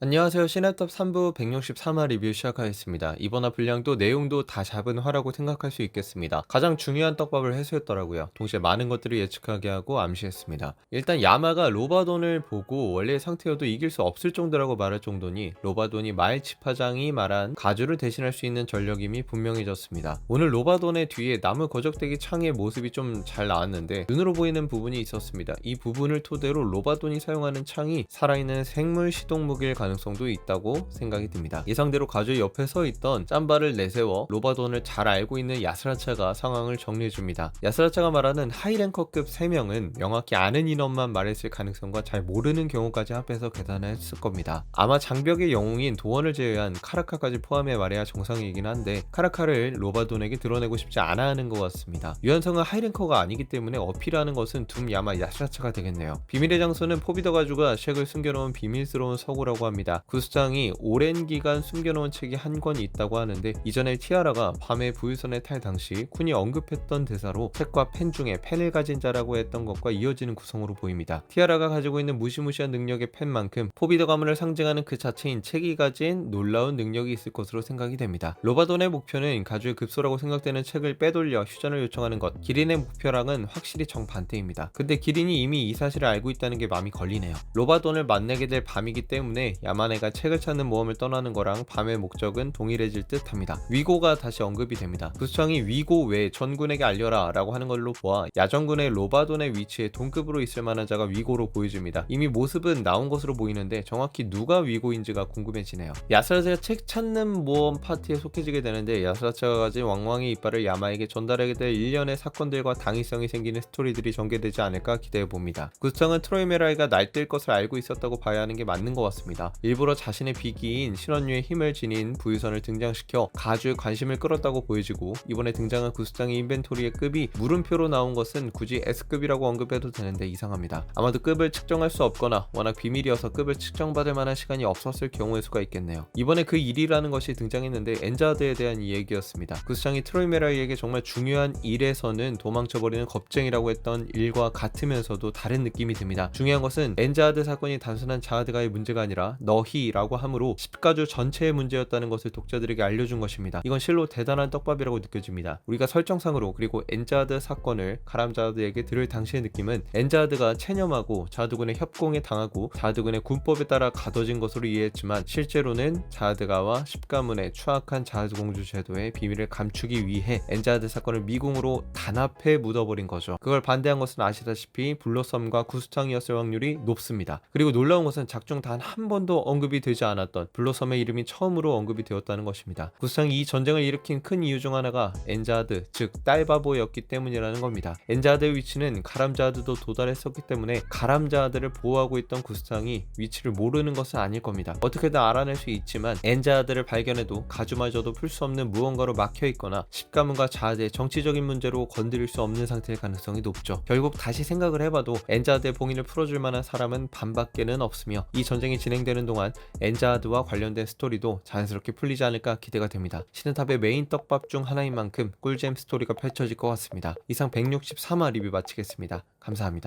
안녕하세요. 시네탑 3부 163화 리뷰 시작하겠습니다. 이번 화 분량도 내용도 다 잡은 화라고 생각할 수 있겠습니다. 가장 중요한 떡밥을 해소했더라고요. 동시에 많은 것들을 예측하게 하고 암시했습니다. 일단 야마가 로바돈을 보고 원래의 상태여도 이길 수 없을 정도라고 말할 정도니 로바돈이 마일치파장이 말한 가주를 대신할 수 있는 전력임이 분명해졌습니다. 오늘 로바돈의 뒤에 나무 거적대기 창의 모습이 좀 잘 나왔는데 눈으로 보이는 부분이 있었습니다. 이 부분을 토대로 로바돈이 사용하는 창이 살아있는 생물 시동 무기일 가능성도 있다고 생각이 듭니다. 예상대로 가주 옆에 서 있던 짬바를 내세워 로바돈을 잘 알고 있는 야스라차가 상황을 정리해줍니다. 야스라차가 말하는 하이랭커급 3명은 명확히 아는 인원만 말했을 가능성과 잘 모르는 경우까지 합해서 계산했을 겁니다. 아마 장벽의 영웅인 도원을 제외한 카라카까지 포함해 말해야 정상이긴 한데 카라카를 로바돈에게 드러내고 싶지 않아 하는 것 같습니다. 유한성은 하이랭커가 아니기 때문에 어필하는 것은 둠 야마 야스라차가 되겠네요. 비밀의 장소는 포비더 가주가 쉑을 숨겨놓은 비밀스러운 서구라고 합니다. 구수장이 오랜 기간 숨겨놓은 책이 한권 있다고 하는데 이전에 티아라가 밤에 부유선에 탈 당시 쿤이 언급했던 대사로 책과 펜 중에 펜을 가진 자라고 했던 것과 이어지는 구성으로 보입니다. 티아라가 가지고 있는 무시무시한 능력의 펜만큼 포비더 가문을 상징하는 그 자체인 책이 가진 놀라운 능력이 있을 것으로 생각이 됩니다. 로바돈의 목표는 가주의 급소라고 생각되는 책을 빼돌려 휴전을 요청하는 것. 기린의 목표랑은 확실히 정반대입니다. 근데 기린이 이미 이 사실을 알고 있다는 게 마음이 걸리네요. 로바돈을 만나게 될 밤이기 때문에 야마네가 책을 찾는 모험을 떠나는 거랑 밤의 목적은 동일해질 듯 합니다. 위고가 다시 언급이 됩니다. 구수창이 위고 외 전군에게 알려라 라고 하는 걸로 보아 야전군의 로바돈의 위치에 동급으로 있을 만한 자가 위고로 보여집니다. 이미 모습은 나온 것으로 보이는데 정확히 누가 위고인지가 궁금해지네요. 야스라차가 책 찾는 모험 파티에 속해지게 되는데 야스라차가 가진 왕왕의 이빨을 야마에게 전달하게 될 일련의 사건들과 당위성이 생기는 스토리들이 전개되지 않을까 기대해 봅니다. 구수창은 트로이메라이가 날뛸 것을 알고 있었다고 봐야 하는 게 맞는 것 같습니다. 일부러 자신의 비기인 신원유의 힘을 지닌 부유선을 등장시켜 가주의 관심을 끌었다고 보여지고 이번에 등장한 구수장의 인벤토리의 급이 물음표로 나온 것은 굳이 S급이라고 언급해도 되는데 이상합니다. 아마도 급을 측정할 수 없거나 워낙 비밀이어서 급을 측정받을 만한 시간이 없었을 경우의 수가 있겠네요. 이번에 그 일이라는 것이 등장했는데 엔자드에 대한 이야기였습니다. 구수장이 트로이메라이에게 정말 중요한 일에서는 도망쳐버리는 겁쟁이라고 했던 일과 같으면서도 다른 느낌이 듭니다. 중요한 것은 엔자드 사건이 단순한 자아드가의 문제가 아니라 너희라고 함으로 10가주 전체의 문제였다는 것을 독자들에게 알려준 것입니다. 이건 실로 대단한 떡밥이라고 느껴집니다. 우리가 설정상으로 그리고 엔자드 사건을 가람자드에게 들을 당시의 느낌은 엔자드가 체념하고 자드군의 협공에 당하고 자드군의 군법에 따라 가둬진 것으로 이해했지만 실제로는 자드가와 십가문의 추악한 자드 공주 제도의 비밀을 감추기 위해 엔자드 사건을 미궁으로 단합해 묻어버린 거죠. 그걸 반대한 것은 아시다시피 블러썸과 구수창이었을 확률이 높습니다. 그리고 놀라운 것은 작중 단 한 번도 언급이 되지 않았던 블러썸의 이름이 처음으로 언급이 되었다는 것입니다. 구수창이 이 전쟁을 일으킨 큰 이유 중 하나가 엔자드, 즉 딸바보였기 때문이라는 겁니다. 엔자드의 위치는 가람자드도 도달했었기 때문에 가람자드를 보호하고 있던 구수창이 위치를 모르는 것은 아닐 겁니다. 어떻게든 알아낼 수 있지만 엔자드를 발견해도 가주마저도 풀 수 없는 무언가로 막혀 있거나 십가문과 자드의 정치적인 문제로 건드릴 수 없는 상태일 가능성이 높죠. 결국 다시 생각을 해봐도 엔자드의 봉인을 풀어줄 만한 사람은 반밖에는 없으며 이 전쟁이 진행되는 동안 엔자드와 관련된 스토리도 자연스럽게 풀리지 않을까 기대가 됩니다. 시는탑의 메인 떡밥 중 하나인 만큼 꿀잼 스토리가 펼쳐질 것 같습니다. 이상 163화 리뷰 마치겠습니다. 감사합니다.